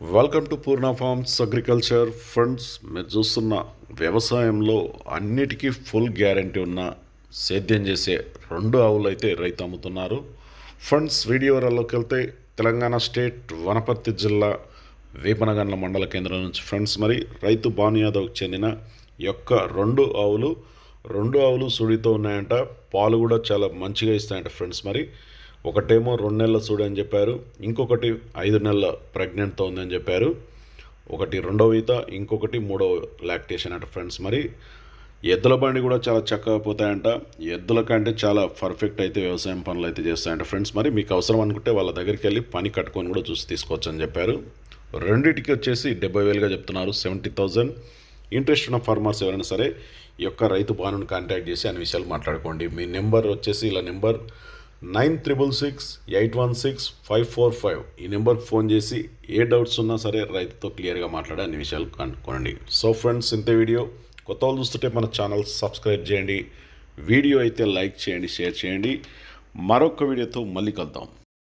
Welcome to Purna farms agriculture funds మీరు చూస్తున్న వ్యవసాయంలో అన్నిటికీ ఫుల్ గ్యారంటీ ఉన్న సేద్యం చేసే రెండు ఆవులు అయితే రైతు అమ్ముతున్నారు. ఫండ్స్ వీడియోలోకి వెళ్తే తెలంగాణ స్టేట్ వనపర్తి జిల్లా వేపనగండ్ల మండల కేంద్రం నుంచి ఫ్రెండ్స్ మరి రైతు భాను యాదవ్కి చెందిన యొక్క రెండు ఆవులు రెండు ఆవులు సుడితో ఉన్నాయంట. పాలు కూడా చాలా మంచిగా ఇస్తాయంట ఫ్రెండ్స్ మరి ఒకటేమో రెండు నెలల సూడి అని చెప్పారు. ఇంకొకటి ఐదు నెలల ప్రెగ్నెంట్తో ఉందని చెప్పారు. ఒకటి రెండవ ఈత ఇంకొకటి మూడవ లాక్టేషన్ అంట ఫ్రెండ్స్ మరి. ఎద్దుల బండి కూడా చాలా చక్కగా పోతాయంట. ఎద్దుల కంటే చాలా పర్ఫెక్ట్ అయితే వ్యవసాయం పనులు అయితే చేస్తాయంట ఫ్రెండ్స్ మరి. మీకు అవసరం అనుకుంటే వాళ్ళ దగ్గరికి వెళ్ళి పని కట్టుకొని కూడా చూసి తీసుకోవచ్చు అని చెప్పారు. రెండింటికి వచ్చేసి డెబ్బై వేలుగా చెప్తున్నారు. సెవెంటీ థౌజండ్ ఇంట్రెస్ట్ ఉన్న ఫార్మర్స్ ఎవరైనా సరే ఈ యొక్క రైతు బాను కాంటాక్ట్ చేసి అన్ని విషయాలు మాట్లాడుకోండి. మీ నెంబర్ వచ్చేసి ఇలా number nine triple six eight one six five four five ఈ నెంబర్కి ఫోన్ చేసి ఏ డౌట్స్ ఉన్నా సరే రైతుతో క్లియర్గా మాట్లాడి అన్ని విషయాలు కనుక్కోండి సో ఫ్రెండ్స్ ఇంత వీడియో. కొత్త వాళ్ళు చూస్తుంటే మన ఛానల్ సబ్స్క్రైబ్ చేయండి. వీడియో అయితే లైక్ చేయండి షేర్ చేయండి. మరొక వీడియోతో మళ్ళీ కలుద్దాం.